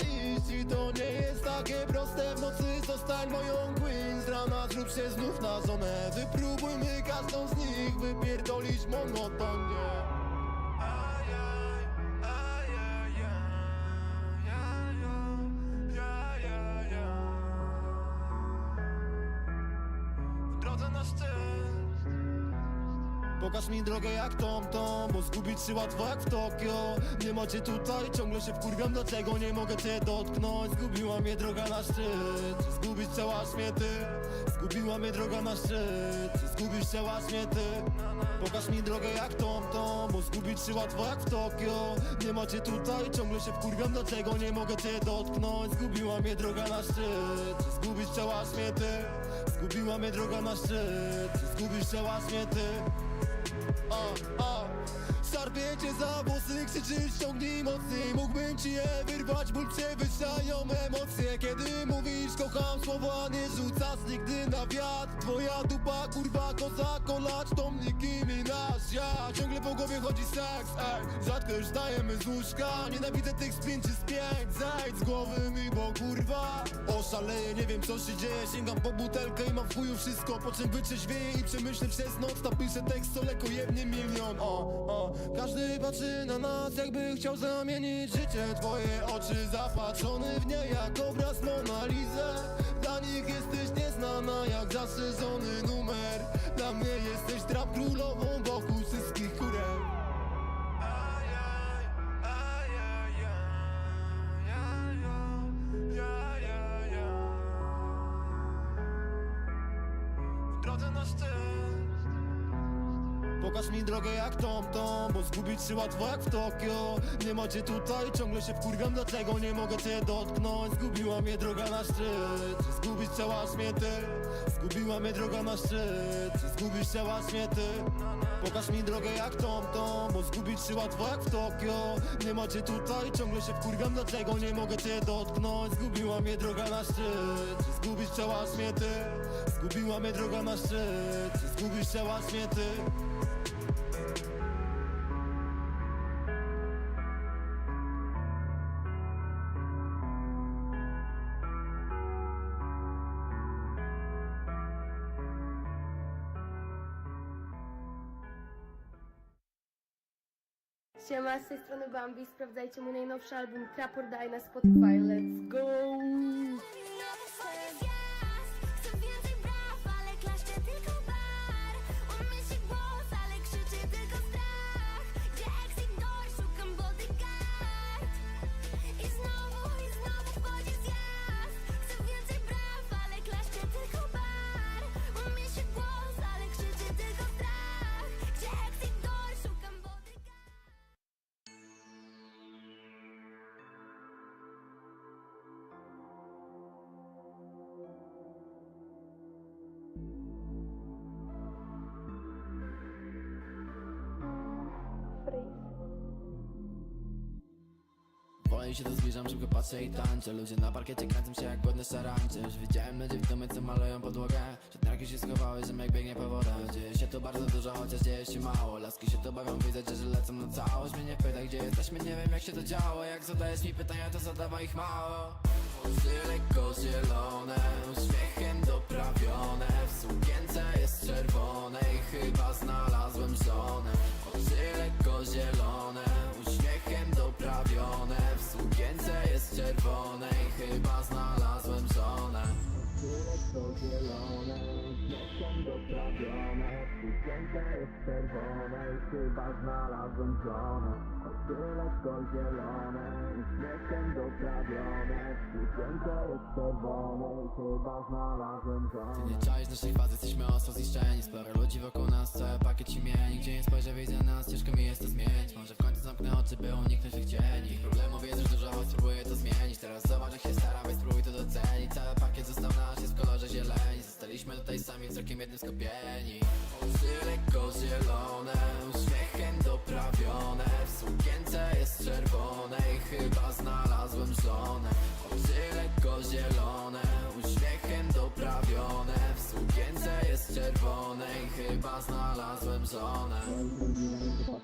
Iść to nie jest takie proste. W nocy zostań moją queen. Z rana zrób się znów na żonę. Wypróbujmy każdą z nich. Wypierdolić monotonnie ajaj. W drodze na szczyt Pokaż mi drogę jak Tom Tom Bo zgubić się łatwo jak w Tokio. Nie macie tutaj, ciągle się wkurwiam Dlaczego nie mogę cię dotknąć? Zgubiła mnie droga na szczyt Zgubić chciałaś mnie ty Zgubiła mnie droga na szczyt Zgubić chciałaś mnie ty Pokaż mi drogę jak Tom Tom Bo zgubić się łatwo jak w Tokio. Nie macie tutaj, ciągle się wkurwiam Dlaczego nie mogę cię dotknąć? Zgubiła mnie droga na szczyt Zgubić chciałaś mnie ty Zgubiła mnie droga na szczyt Zgubić chciałaś mnie ty Szarpię cię za włosy, krzyczysz ciągnij mocniej Mógłbym ci je wyrwać, ból przewyższają emocje. Kiedy mówisz kocham słowa, nie rzucasz nigdy na wiatr. Twoja dupa, kurwa, koza, kolacz, to nikim i nasz. Ja ciągle po głowie chodzi seks, ej. Rzadko już stajemy z łóżka. Nienawidzę tych spin czy spięć Oszaleję, nie wiem co się dzieje. Sięgam po butelkę i mam w chuju wszystko Po czym wytrzeźwieję i przemyślę przez noc. Napiszę tekst, co lekko jebnie milion. O, o, każdy patrzy na nas Jakby chciał zamienić życie. Twoje oczy zapatrzone w nie Jak obraz Mona Lisa. Dla nich jesteś nieznana Jak zastrzeżony numer. Dla mnie Pokaż mi drogę jak Tom Tom Bo zgubić się łatwo jak w Tokio. Nie macie tutaj, ciągle się wkurwiam Dlaczego nie mogę cię dotknąć? Zgubiła mnie droga na szczyt Zgubić chciałaś mnie ty Zgubiła mnie droga na szczyt Zgubić chciałaś mnie ty Pokaż mi drogę jak Tom Tom Bo zgubić się łatwo jak w Tokio. Nie macie tutaj, ciągle się wkurwiam Dlaczego nie mogę cię dotknąć? Zgubiła mnie droga na szczyt Zgubić chciałaś mnie ty Zgubiła mnie droga na szczyt. Zgubić chciałaś mnie ty. Siema, z tej strony Bambi, sprawdzajcie mój najnowszy album Trap or Die na Spotify, Wolniej się to zbliżam, szybko patrzę i tańczę. Ludzie na parkiecie kręcą się jak głodne szarańcze Już widziałem ludzi w domy, co malują podłogę. Szatniarki się schowały, że jak biegnie po wodę. Dzieje się tu bardzo dużo, chociaż dzieje się mało. Laski się tu bawią, widzę, że lecą na całość. Mnie nie pytaj, gdzie jesteśmy, nie wiem jak się to działo. Jak zadajesz mi pytania, to zadawaj ich mało. Oczy lekko zielone, uśmiechem doprawione Lekko zielone, uśmiechem doprawione sukience jest czerwone i chyba znalazłem żonę lekko zielone, uśmiechem doprawione. Sukience jest czerwone i chyba znalazłem żonę Ty nie czaisz naszej fazy, jesteśmy ostro zniszczeni. Sporo ludzi wokół nas, cały pakiet imieni. Gdzie nie spojrzę, widzę nas, ciężko mi jest to zmienić. Może w końcu zamknę oczy, by uniknąć tych cieni. Problemów jest już dużo, choć spróbuję to zmienić jednym skupieni Oczy zielone, uśmiechem doprawione. W sukience jest czerwone i chyba znalazłem żonę. Oczy lekko zielone, uśmiechem doprawione. W sukience jest czerwone i chyba znalazłem żonę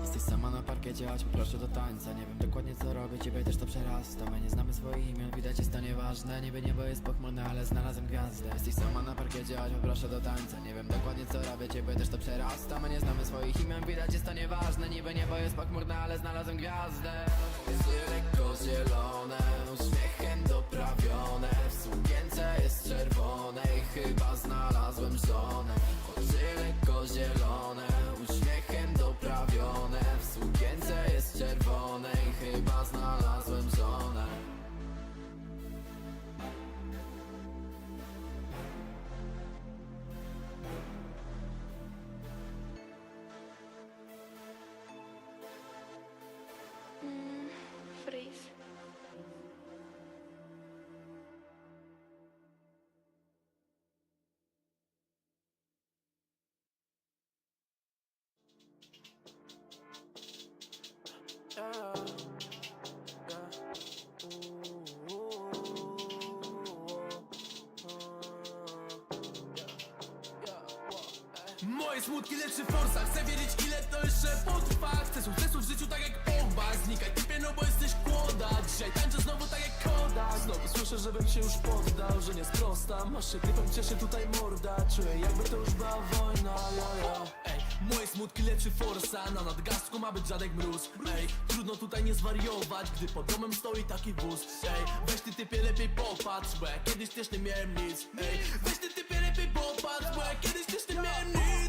Jesteś sama na parkiecie, chodź proszę do tańca. Nie wiem dokładnie co robię, ciebie też to przerasta My nie znamy swoich imion, widać jest to nieważne. Niby niebo jest pochmurne, ale znalazłem gwiazdę. Jesteś sama na parkiecie, chodź proszę do tańca. Nie wiem dokładnie co robię, ciebie też to przerasta My nie znamy swoich imion, widać jest to nieważne. Niby niebo jest pochmurne, ale znalazłem gwiazdę. Jest lekko zielone, uśmiechem doprawione. W sukience jest czerwone i chyba znalazłem żonę. Oczy lekko zielone, Moje smutki leczy forsa Chcę wiedzieć ile to jeszcze potrwa. Chcę sukcesu w życiu tak jak Pogba Znikaj typie no bo jesteś kłoda. Dzisiaj tańczę znowu tak jak Koda. Znowu słyszę żebym się już poddał Że nie sprostam. Masz się klipem cieszy tutaj morda. Czuję jakby to już była wojna. Ja. Ej, moje smutki leczy forsa. Na nadgarstku ma być dziadek mróz. Ej, trudno tutaj nie zwariować Gdy pod domem stoi taki wóz. Ej, weź ty typie lepiej popatrz Bo ja kiedyś też nie miałem nic. Ej, weź ty typie lepiej popatrz Bo ja kiedyś też nie miałem nic